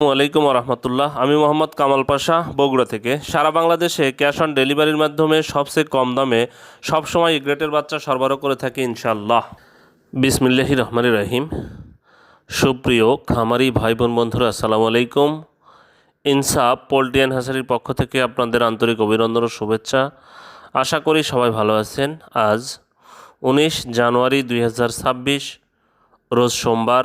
আলাইকুম রহমতুল্লাহ। আমি মোহাম্মদ কামাল পাশা, বগুড়া থেকে। সারা বাংলাদেশে ক্যাশ অন ডেলিভারির মাধ্যমে সবচেয়ে কম দামে সবসময় গ্রেটের বাচ্চা সরবরাহ করে থাকি ইনশাল্লাহ বিসমিল্লাহি রহমানি রহিম। সুপ্রিয় খামারি ভাই বোন বন্ধুরা, আসসালামু আলাইকুম। ইনসাফ পোল্ট্রিয়ান হাসারির পক্ষ থেকে আপনাদের আন্তরিক অভিনন্দন ও শুভেচ্ছা। আশা করি সবাই ভালো আছেন। আজ উনিশ জানুয়ারি দুই হাজার ছাব্বিশ, রোজ সোমবার।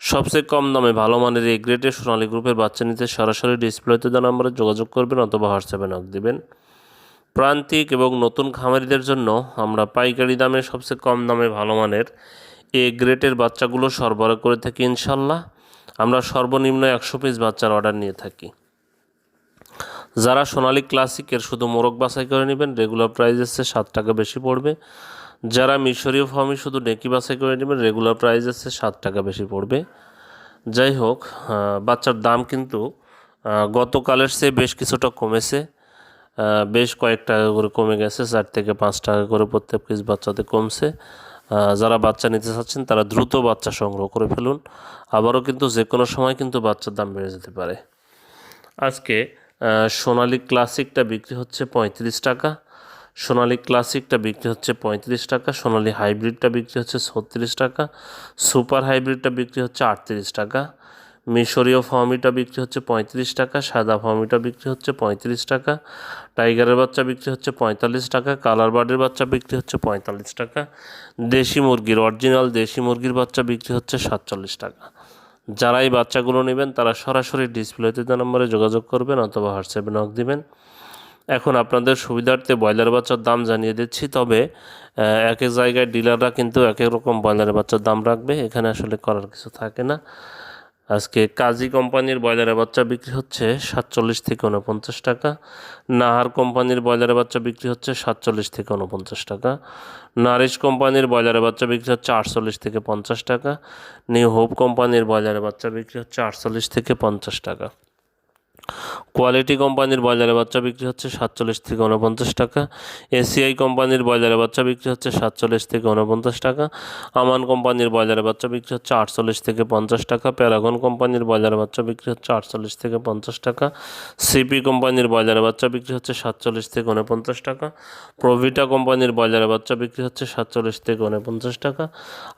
সবচেয়ে কম দামে ভালো মানের এই গ্রেডের সোনালী গ্রুপের বাচ্চা নিতে সরাসরি ডিসপ্লেতে দেওয়া নম্বরে যোগাযোগ করবেন অথবা হোয়াটসঅ্যাপে নক দেবেন। প্রান্তিক এবং নতুন খামারিদের জন্য আমরা পাইকারি দামে সবচেয়ে কম দামে ভালো মানের এ গ্রেটের বাচ্চাগুলো সরবরাহ করে থাকি ইনশাল্লাহ। আমরা সর্বনিম্ন একশো পিস বাচ্চার অর্ডার নিয়ে থাকি। যারা সোনালী ক্লাসিকের শুধু মোরগ বাছাই করে নেবেন রেগুলার প্রাইস এসছে সাত টাকা বেশি পড়বে। যারা মিশরীয় ফার্মি শুধু ডেকি বাছাই করে নেবেন রেগুলার প্রাইস এসছে সাত টাকা বেশি পড়বে। যাই হোক বাচ্চার দাম কিন্তু গতকালের চেয়ে বেশ কিছুটা কমেছে। বেশ কয়েক টাকা করে কমে গেছে, চার থেকে পাঁচ টাকা করে প্রত্যেক পিস বাচ্চাতে কমছে। যারা বাচ্চা নিতে চাচ্ছেন, তারা দ্রুত বাচ্চা সংগ্রহ করে ফেলুন। আবারও কিন্তু যে কোনো সময় কিন্তু বাচ্চার দাম বেড়ে যেতে পারে। আজকে সোনালী ক্লাসিকটা বিক্রি হচ্ছে পঁয়ত্রিশ টাকা। সোনালী ক্লাসিকটা বিক্রি হচ্ছে পঁয়ত্রিশ টাকা, সোনালী হাইব্রিডটা বিক্রি হচ্ছে ছত্রিশ টাকা, সুপার হাইব্রিডটা বিক্রি হচ্ছে আটত্রিশ টাকা, মিশরীয় ফার্মিটা বিক্রি হচ্ছে পঁয়ত্রিশ টাকা, সাদা ফার্মিটা বিক্রি হচ্ছে পঁয়ত্রিশ টাকা, টাইগারের বাচ্চা বিক্রি হচ্ছে পঁয়তাল্লিশ টাকা, কালার বার্ডের বাচ্চা বিক্রি হচ্ছে পঁয়তাল্লিশ টাকা, দেশি মুরগির, অরিজিনাল দেশি মুরগির বাচ্চা বিক্রি হচ্ছে সাতচল্লিশ টাকা। যারা এই বাচ্চাগুলো নেবেন, তারা সরাসরি ডিসপ্লেতে দেওয়া নম্বরে যোগাযোগ করবেন অথবা হোয়াটসঅ্যাপে নক দিবেন। এখন আপনাদের সুবিধার্থে ব্রয়লার বাচ্চার দাম জানিয়ে দিচ্ছি, তবে এক এক জায়গায় ডিলাররা কিন্তু এক এক রকম ব্রয়লারের বাচ্চার দাম রাখবে, এখানে আসলে করার কিছু থাকে না। আজকে কাজী কোম্পানির ব্রয়লারের বাচ্চা বিক্রি হচ্ছে সাতচল্লিশ থেকে উনপঞ্চাশ টাকা। নাহার কোম্পানির ব্রয়লারের বাচ্চা বিক্রি হচ্ছে সাতচল্লিশ থেকে উনপঞ্চাশ টাকা। নারিশ কোম্পানির ব্রয়লারের বাচ্চা বিক্রি হচ্ছে আটচল্লিশ থেকে পঞ্চাশ টাকা। নিউ হোপ কোম্পানির ব্রয়লারের বাচ্চা বিক্রি হচ্ছে আটচল্লিশ থেকে পঞ্চাশ টাকা। কোয়ালিটি কোম্পানির বাজারে বাচ্চা বিক্রি হচ্ছে সাতচল্লিশ থেকে উনপঞ্চাশ টাকা। এসিআই কোম্পানির বাজারে বাচ্চা বিক্রি হচ্ছে সাতচল্লিশ থেকে উনপঞ্চাশ টাকা। আমান কোম্পানির বাজারে বাচ্চা বিক্রি হচ্ছে আটচল্লিশ থেকে পঞ্চাশ টাকা। প্যারাগন কোম্পানির বাজারে বাচ্চা বিক্রি হচ্ছে আটচল্লিশ থেকে পঞ্চাশ টাকা। সিপি কোম্পানির বাজারে বাচ্চা বিক্রি হচ্ছে সাতচল্লিশ থেকে উনপঞ্চাশ টাকা। প্রভিটা কোম্পানির বাজারে বাচ্চা বিক্রি হচ্ছে সাতচল্লিশ থেকে উনপঞ্চাশ টাকা।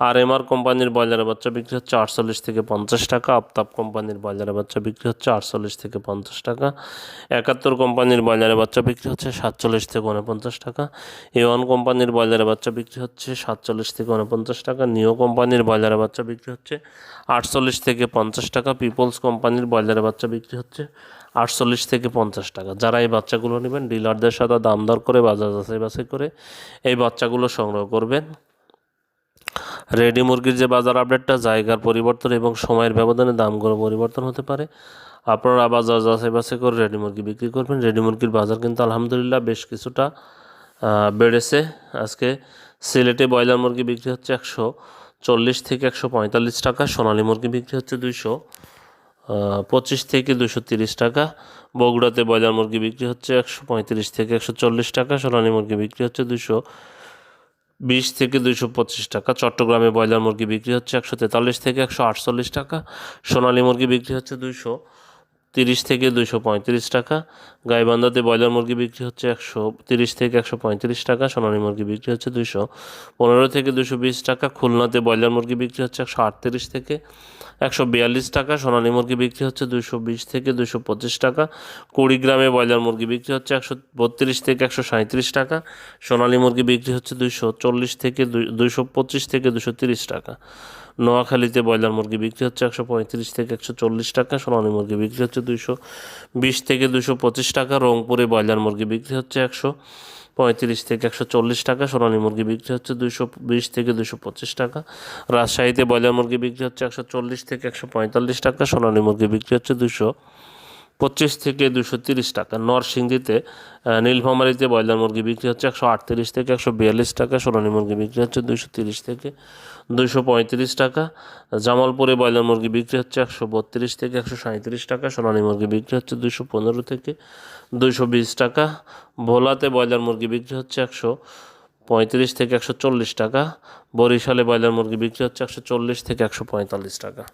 আর এমআর কোম্পানির বাজারে বাচ্চা বিক্রি হচ্ছে আটচল্লিশ থেকে পঞ্চাশ টাকা। আফতাব কোম্পানির বাজারে বাচ্চা বিক্রি হচ্ছে আটচল্লিশ থেকে পঞ্চাশ টাকা। একাত্তর কোম্পানির বাজারে বাচ্চা বিক্রি হচ্ছে সাতচল্লিশ থেকে উনপঞ্চাশ টাকা। এ ওয়ান কোম্পানির বাজারে বাচ্চা বিক্রি হচ্ছে সাতচল্লিশ থেকে উনপঞ্চাশ টাকা। নিও কোম্পানির বাজারে বাচ্চা বিক্রি হচ্ছে আটচল্লিশ থেকে পঞ্চাশ টাকা। পিপলস কোম্পানির বাজারে বাচ্চা বিক্রি হচ্ছে আটচল্লিশ থেকে পঞ্চাশ টাকা। যারা এই বাচ্চাগুলো নেবেন, ডিলারদের সাথে দাম দর করে, বাজার যাচাই বাছাই করে এই বাচ্চাগুলো সংগ্রহ করবেন। রেডি মুরগির যে বাজার আপডেটটা, জায়গার পরিবর্তন এবং সময়ের ব্যবধানে দামগুলো পরিবর্তন হতে পারে। আপনারা বাজার যাচাই বাছাই করে রেডি মুরগি বিক্রি করবেন। রেডি মুরগির বাজার কিন্তু আলহামদুলিল্লাহ বেশ কিছুটা বেড়েছে। আজকে সিলেটে ব্রয়লার মুরগি বিক্রি হচ্ছে একশো চল্লিশ থেকে একশো পঁয়তাল্লিশ টাকা, সোনালী মুরগি বিক্রি হচ্ছে দুইশো পঁচিশ থেকে দুশো তিরিশ টাকা। বগুড়াতে ব্রয়লার মুরগি বিক্রি হচ্ছে একশো পঁয়ত্রিশ থেকে একশো চল্লিশ টাকা, সোনালী মুরগি বিক্রি হচ্ছে দুশো বিশ থেকে দুশো পঁচিশ টাকা। চট্টগ্রামে ব্রয়লার মুরগি বিক্রি হচ্ছে একশো তেতাল্লিশ থেকে একশো আটচল্লিশ টাকা, সোনালী মুরগি বিক্রি হচ্ছে দুইশো তিরিশ থেকে দুশো পঁয়ত্রিশ টাকা। গাইবান্ধাতে ব্রয়লার মুরগি বিক্রি হচ্ছে একশো তিরিশ থেকে একশো পঁয়ত্রিশ টাকা, সোনালী মুরগি বিক্রি হচ্ছে দুশো পনেরো থেকে দুশো বিশ টাকা, খুলনাতে ব্রয়লার মুরগি বিক্রি হচ্ছে একশো আটত্রিশ থেকে একশো বিয়াল্লিশ টাকা, সোনালী মুরগি বিক্রি হচ্ছে দুশো বিশ থেকে দুশো পঁচিশ টাকা, কুড়িগ্রামে ব্রয়লার মুরগি বিক্রি হচ্ছে একশো বত্রিশ থেকে একশো সাঁত্রিশ টাকা, সোনালী মুরগি বিক্রি হচ্ছে দুশো চল্লিশ থেকে দুশো পঁচিশ থেকে দুশো তিরিশ টাকা। নোয়াখালীতে ব্রয়লার মুরগি বিক্রি হচ্ছে একশো পঁয়ত্রিশ থেকে একশো চল্লিশ টাকা, সোনালী মুরগি বিক্রি হচ্ছে দুইশো বিশ থেকে দুশো পঁচিশ টাকা, রংপুরে ব্রয়লার মুরগি বিক্রি হচ্ছে একশো পঁয়ত্রিশ থেকে একশো চল্লিশ টাকা, সোনালী মুরগি বিক্রি হচ্ছে দুশো বিশ থেকে দুশো পঁচিশ টাকা। রাজশাহীতে ব্রয়লার মুরগি বিক্রি হচ্ছে একশো চল্লিশ থেকে একশো পঁয়তাল্লিশ টাকা, সোনালী মুরগি বিক্রি হচ্ছে দুশো পঁচিশ থেকে দুশো তিরিশ টাকা। নরসিংদীতে নীলফামারীতে ব্রয়লার মুরগি বিক্রি হচ্ছে একশো আটত্রিশ থেকে একশো বিয়াল্লিশ টাকা, সোনালী মুরগি বিক্রি হচ্ছে দুশো তিরিশ থেকে দুশো পঁয়ত্রিশ টাকা। জামালপুরে ব্রয়লার মুরগি বিক্রি হচ্ছে একশো বত্রিশ থেকে একশো সাঁত্রিশ টাকা, সোনালী মুরগি বিক্রি হচ্ছে দুশো পনেরো থেকে দুশো বিশ টাকা। ভোলাতে ব্রয়লার মুরগি বিক্রি হচ্ছে একশো পঁয়ত্রিশ থেকে একশো চল্লিশ টাকা। বরিশালে ব্রয়লার মুরগি বিক্রি হচ্ছে একশো চল্লিশ থেকে একশো পঁয়তাল্লিশ টাকা।